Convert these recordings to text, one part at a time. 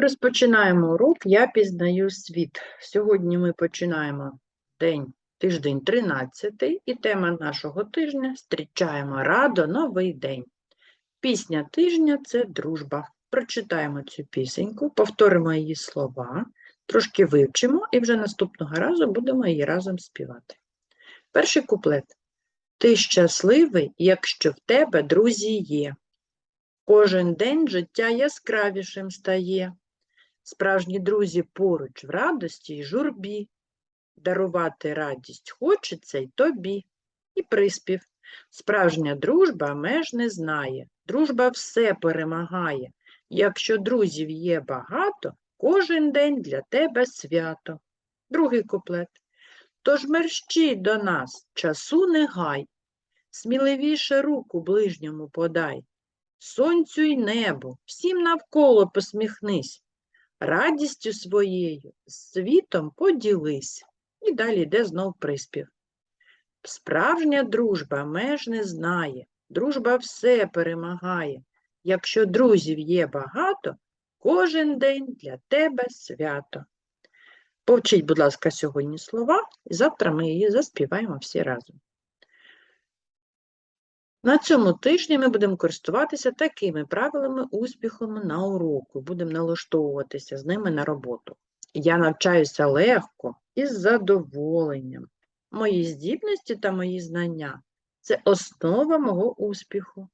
Розпочинаємо урок Я пізнаю світ. Сьогодні ми починаємо день, тиждень 13 і тема нашого тижня Зустрічаємо радо новий день. Пісня тижня це дружба. Прочитаємо цю пісеньку, повторимо її слова, трошки вивчимо і вже наступного разу будемо її разом співати. Перший куплет. Ти щасливий, якщо в тебе друзі є. Кожен день життя яскравішим стає. Справжні друзі поруч в радості й журбі. Дарувати радість хочеться й тобі. І приспів. Справжня дружба меж не знає. Дружба все перемагає. Якщо друзів є багато, кожен день для тебе свято. Другий куплет. Тож мерщій до нас, часу не гай, сміливіше руку ближньому подай. Сонцю й небу, всім навколо посміхнись, радістю своєю світом поділись. І далі йде знов приспів. Справжня дружба меж не знає, дружба все перемагає. Якщо друзів є багато, кожен день для тебе свято. Повчіть, будь ласка, сьогодні слова, і завтра ми її заспіваємо всі разом. На цьому тижні ми будемо користуватися такими правилами успіху на уроку. Будемо налаштовуватися з ними на роботу. Я навчаюся легко і з задоволенням. Мої здібності та мої знання це основа мого успіху.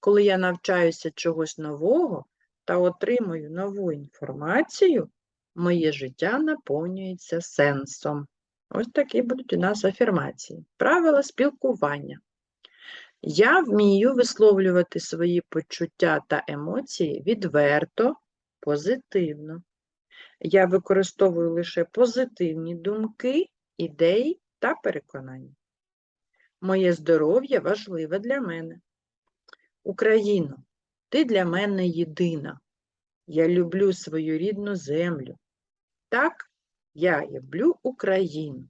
Коли я навчаюся чогось нового та отримую нову інформацію, моє життя наповнюється сенсом. Ось такі будуть у нас афірмації. Правила спілкування. Я вмію висловлювати свої почуття та емоції відверто, позитивно. Я використовую лише позитивні думки, ідеї та переконання. Моє здоров'я важливе для мене. Україно, ти для мене єдина. Я люблю свою рідну землю. Так, я люблю Україну.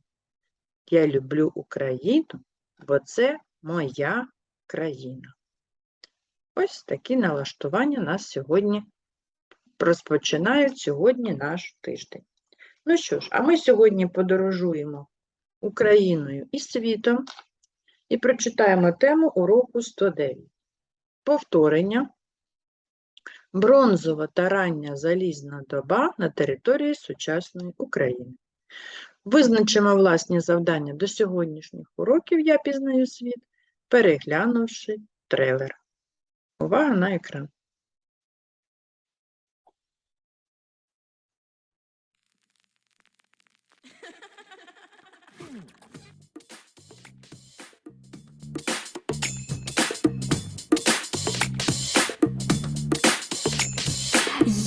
Я люблю Україну, бо це моя країна. Ось такі налаштування нас сьогодні розпочинають сьогодні наш тиждень. Ну що ж, а ми сьогодні подорожуємо Україною і світом і прочитаємо тему уроку 109. Повторення. Бронзова та рання залізна доба на території сучасної України. Визначимо власні завдання до сьогоднішніх уроків Я пізнаю світ переглянувши трейлер. Увага на екран.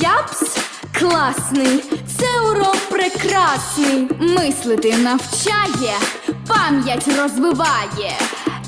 Япс класний, це урок прекрасний. Мислити навчає, пам'ять розвиває.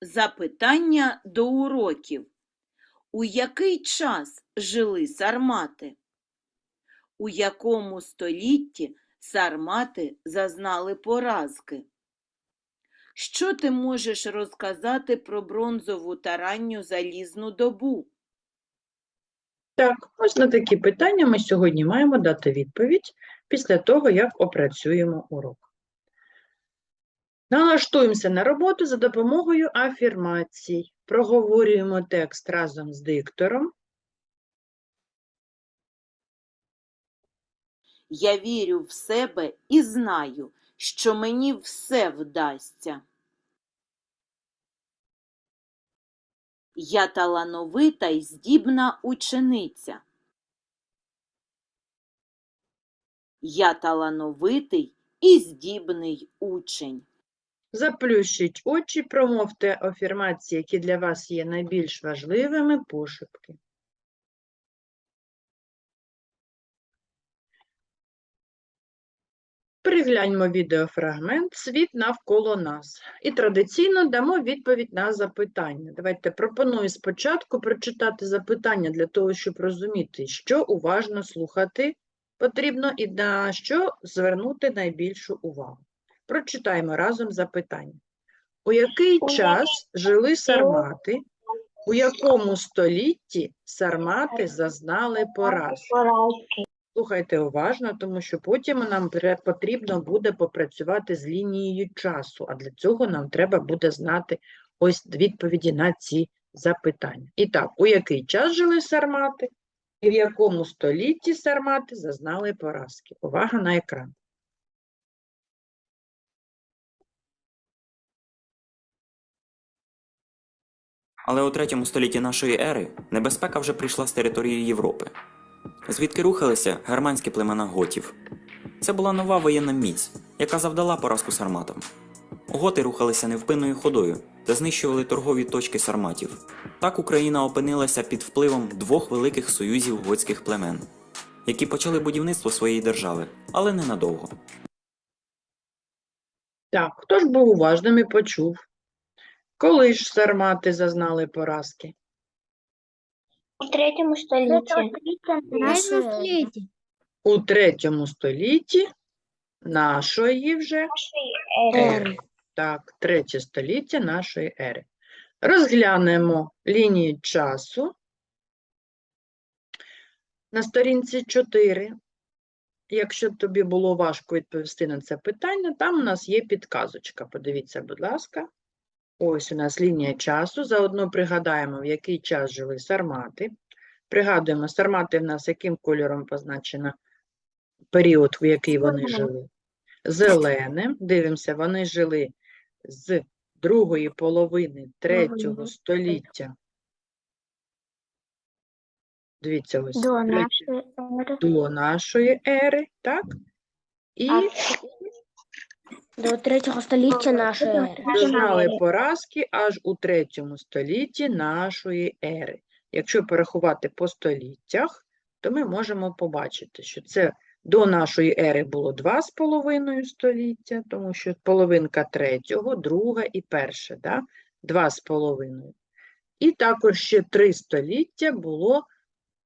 Запитання до уроків. У який час жили сармати? У якому столітті сармати зазнали поразки? Що ти можеш розказати про бронзову та ранню залізну добу? Так, ось на такі питання ми сьогодні маємо дати відповідь після того, як опрацюємо урок. Налаштуємося на роботу за допомогою афірмацій. Проговорюємо текст разом з диктором. Я вірю в себе і знаю, що мені все вдасться. Я талановита й здібна учениця. Я талановитий і здібний учень. Заплющіть очі, промовте афірмації, які для вас є найбільш важливими пошепки. Пригляньмо відеофрагмент Світ навколо нас. І традиційно дамо відповідь на запитання. Давайте пропоную спочатку прочитати запитання для того, щоб розуміти, що уважно слухати потрібно і на що звернути найбільшу увагу. Прочитаємо разом запитання. У який час жили сармати? У якому столітті сармати зазнали поразки? Слухайте уважно, тому що потім нам потрібно буде попрацювати з лінією часу, а для цього нам треба буде знати ось відповіді на ці запитання. І так, у який час жили сармати і в якому столітті сармати зазнали поразки? Увага на екран. Але у третьому столітті нашої ери небезпека вже прийшла з території Європи, звідки рухалися германські племена готів. Це була нова воєнна міць, яка завдала поразку сарматам. Готи рухалися невпинною ходою та знищували торгові точки сарматів. Так Україна опинилася під впливом двох великих союзів готських племен, які почали будівництво своєї держави, але ненадовго. Так, хто ж був уважним і почув? Коли ж сармати зазнали поразки? У третьому столітті. У третьому столітті нашої вже ери. Так, третє століття нашої ери. Розглянемо лінії часу на сторінці 4. Якщо тобі було важко відповісти на це питання, там у нас є підказочка. Подивіться, будь ласка. Ось у нас лінія часу. Заодно пригадаємо, в який час жили сармати. Пригадуємо, сармати в нас яким кольором позначено період, в який вони жили? Зеленим. Дивимося, вони жили з другої половини третього століття. Дивіться, ось До нашої ери. до нашої ери, так? І До третього століття нашої ери. зазнали поразки аж у третьому столітті нашої ери. Якщо порахувати по століттях, то ми можемо побачити, що це до нашої ери було два з половиною століття, тому що половинка третього, друга і перше, да? два з половиною. І також ще три століття було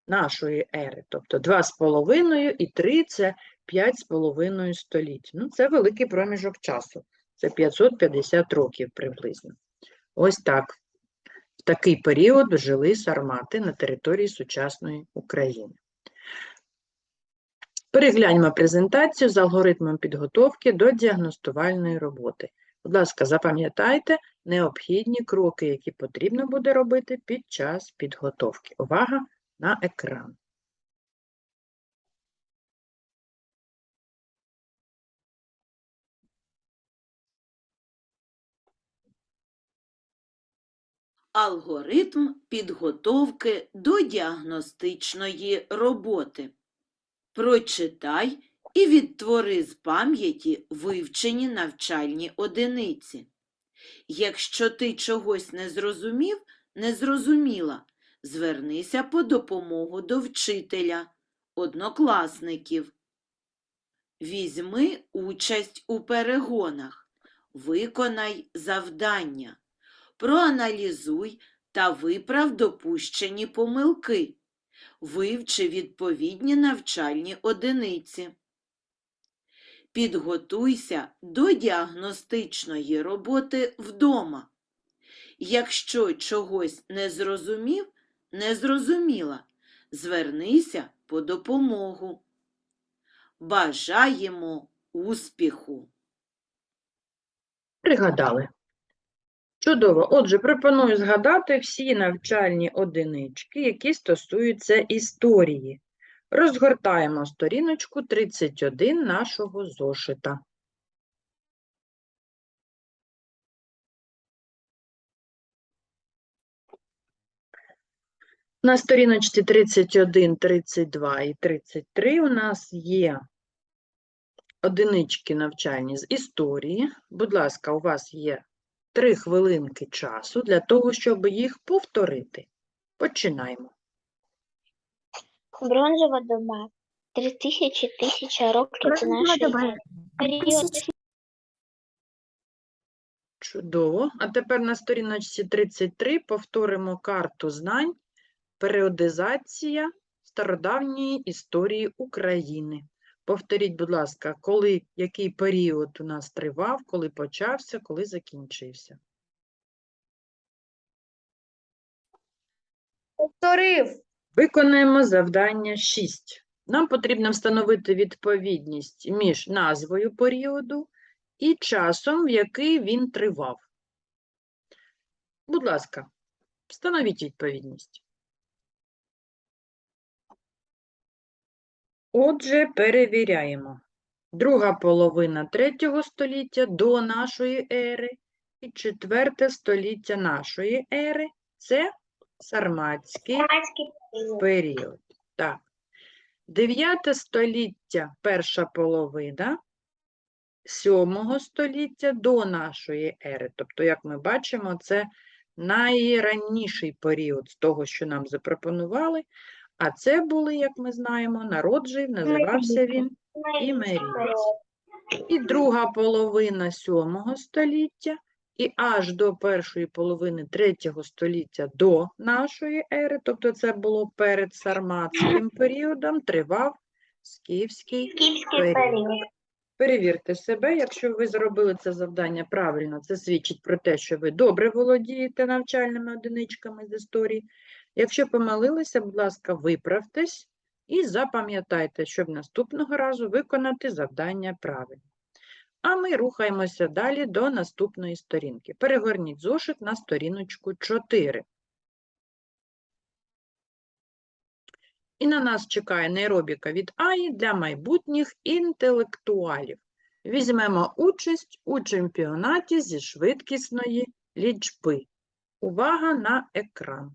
нашої ери, тобто два з половиною і три – це п'ять з половиною століть. Ну, це великий проміжок часу. Це 550 років приблизно. Ось так. В такий період жили сармати на території сучасної України. Перегляньмо презентацію з алгоритмом підготовки до діагностувальної роботи. Будь ласка, запам'ятайте необхідні кроки, які потрібно буде робити під час підготовки. Увага на екран. Алгоритм підготовки до діагностичної роботи. Прочитай і відтвори з пам'яті вивчені навчальні одиниці. Якщо ти чогось не зрозумів, не зрозуміла, звернися по допомогу до вчителя, однокласників. Візьми участь у перегонах, виконай завдання, проаналізуй та виправ допущені помилки, вивчи відповідні навчальні одиниці. Підготуйся до діагностичної роботи вдома. Якщо чогось не зрозумів, не зрозуміла, звернися по допомогу. Бажаємо успіху! Пригадали. Чудово. Отже, пропоную згадати всі навчальні одинички, які стосуються історії. Розгортаємо сторіночку 31 нашого зошита. На сторіночці 31, 32 і 33 у нас є одинички навчальні з історії. Будь ласка, у вас є три хвилинки часу для того, щоб їх повторити. Починаємо. Бронзова доба. Три тисячі, тисяча років це нашої. Період Чудово. А тепер на сторіночці 33 повторимо карту знань періодизація стародавньої історії України. Повторіть, будь ласка, коли, який період у нас тривав, коли почався, коли закінчився. повторив. Виконаємо завдання 6. Нам потрібно встановити відповідність між назвою періоду і часом, в який він тривав. Будь ласка, встановіть відповідність. Отже, перевіряємо. Друга половина третього століття до нашої ери і четверте століття нашої ери – це сарматський період. Так. 9 століття перша половина 7 століття до нашої ери. Тобто, як ми бачимо, це найранніший період з того, що нам запропонували. А це були, як ми знаємо, народ жив, називався він Імерієць. і друга половина сьомого століття, і аж до першої половини третього століття до нашої ери, тобто це було перед сарматським періодом, тривав. Скіфський період. Перевірте себе, якщо ви зробили це завдання правильно, це свідчить про те, що ви добре володієте навчальними одиничками з історії. Якщо помилилися, будь ласка, виправтесь і запам'ятайте, щоб наступного разу виконати завдання правильно. А ми рухаємося далі до наступної сторінки. Перегорніть зошит на сторіночку 4. І на нас чекає нейробіка від АІ для майбутніх інтелектуалів. Візьмемо участь у чемпіонаті зі швидкісної лічби. Увага на екран.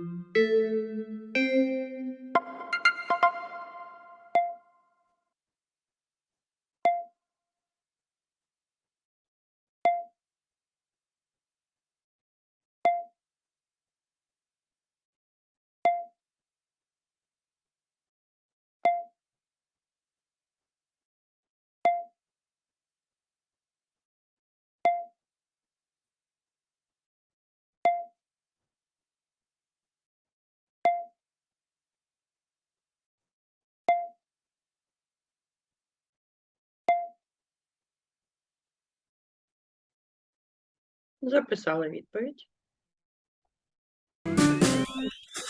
Записали відповідь.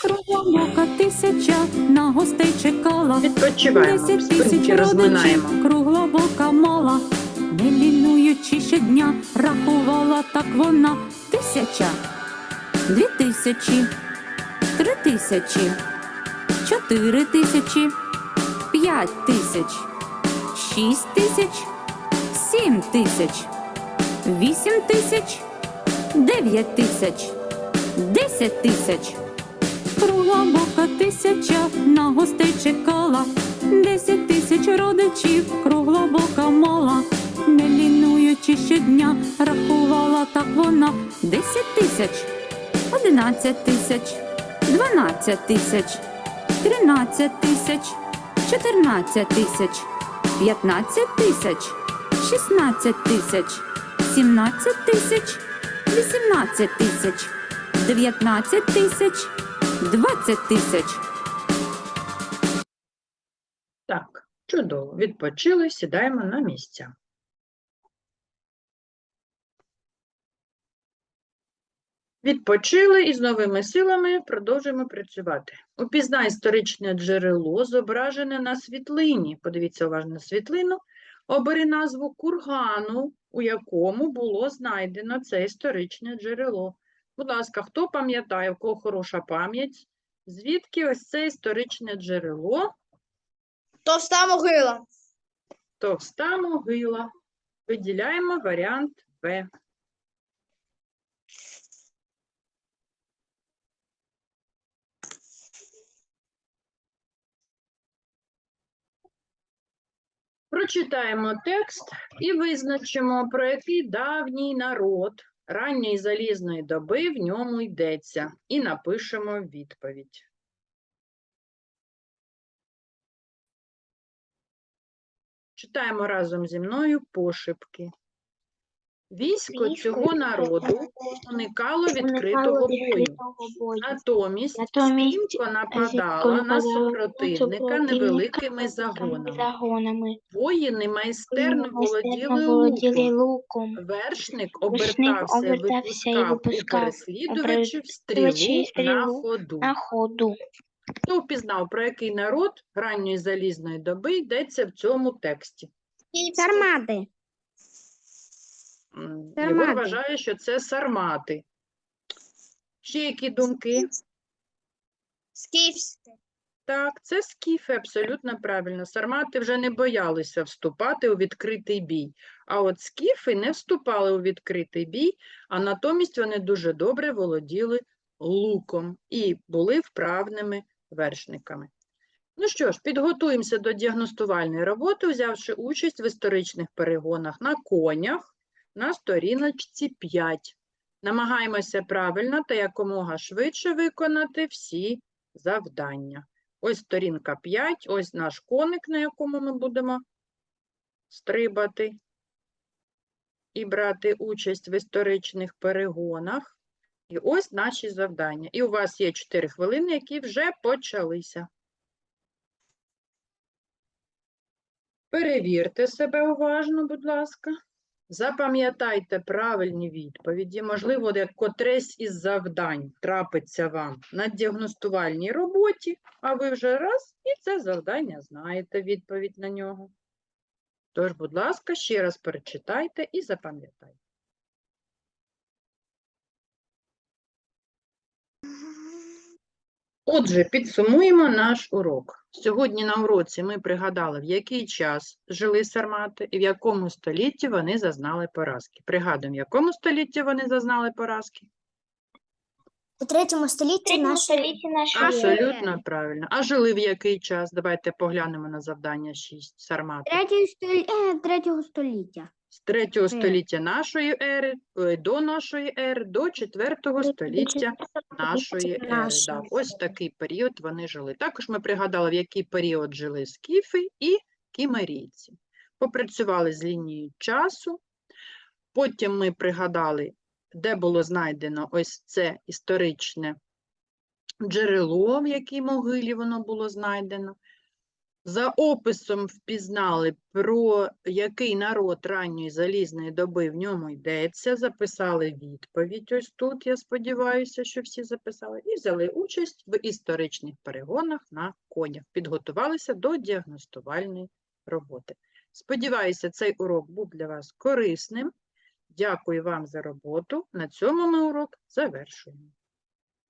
Кругла тисяча на гостей чекала. Відпочиваємо, Десять спинки тисяч розминаємо. родичів, кругла бока мала. Не лінуючи щодня, рахувала так вона. Тисяча, дві тисячі, три тисячі, чотири тисячі, п'ять тисяч, шість тисяч, сім тисяч, вісім тисяч, дев'ять тисяч, десять тисяч. Кругла бока тисяча. На гостей чекала. Десять тисяч родичів, кругла бока мала. Не лінуючи щодня, рахувала так вона. Десять тисяч, одинадцять тисяч, дванадцять тисяч, тринадцять тисяч, чотирнадцять тисяч, п'ятнадцять тисяч, шістнадцять тисяч, сімнадцять тисяч, вісімнадцять тисяч, дев'ятнадцять тисяч. 20 тисяч. Так, чудово. Відпочили, сідаємо на місця. Відпочили і з новими силами продовжуємо працювати. Упізнай історичне джерело, зображене на світлині. Подивіться уважно на світлину. Обери назву кургану, у якому було знайдено це історичне джерело. Будь ласка, хто пам'ятає, у кого хороша пам'ять, Звідки ось це історичне джерело? Товста могила. Товста могила. Виділяємо варіант В. Прочитаємо текст і визначимо, про який давній народ ранньої залізної доби в ньому йдеться, і напишемо відповідь. Читаємо разом зі мною пошепки. Військо цього народу уникало відкритого бою, натомість Натомість стрімко нападала нападала на на супротивника невеликими загонами. Воїни майстерно володіли луком. Вершник обертався і випускав у переслідувачів стрілу на ходу. на ходу. Хто впізнав, про який народ ранньої залізної доби йдеться в цьому тексті? Сармати. Єгор вважає, що це сармати. Ще які думки? Скіфське. Так, це скіфи, абсолютно правильно. Сармати вже не боялися вступати у відкритий бій. А от скіфи не вступали у відкритий бій, а натомість вони дуже добре володіли луком і були вправними вершниками. Ну що ж, підготуємося до діагностувальної роботи, взявши участь в історичних перегонах на конях на сторіночці 5. Намагаємося правильно та якомога швидше виконати всі завдання. Ось сторінка 5, ось наш коник, на якому ми будемо стрибати і брати участь в історичних перегонах. І ось наші завдання. І у вас є 4 хвилини, які вже почалися. Перевірте себе уважно, будь ласка. Запам'ятайте правильні відповіді. Можливо, як котресь із завдань трапиться вам на діагностувальній роботі, а ви вже раз і це завдання знаєте відповідь на нього. Тож, будь ласка, ще раз перечитайте і запам'ятайте. Отже, підсумуємо наш урок. Сьогодні на уроці ми пригадали, в який час жили сармати і в якому столітті вони зазнали поразки. Пригадуємо, в якому столітті вони зазнали поразки? У третьому столітті нашої нашої. Абсолютно правильно. А жили в який час? Давайте поглянемо на завдання 6 сармати. Третього століття. З 3 Е. століття нашої ери, е, до нашої ери, до 4 століття нашої ери. Да, ось такий період вони жили. Також ми пригадали, в який період жили скіфи і кімерійці. Попрацювали з лінією часу. Потім ми пригадали, де було знайдено ось це історичне джерело, в якій могилі воно було знайдено. За описом впізнали, про який народ ранньої залізної доби в ньому йдеться, записали відповідь ось тут, я сподіваюся, що всі записали, і взяли участь в історичних перегонах на конях, підготувалися до діагностувальної роботи. Сподіваюся, цей урок був для вас корисним. Дякую вам за роботу. На цьому ми урок завершуємо.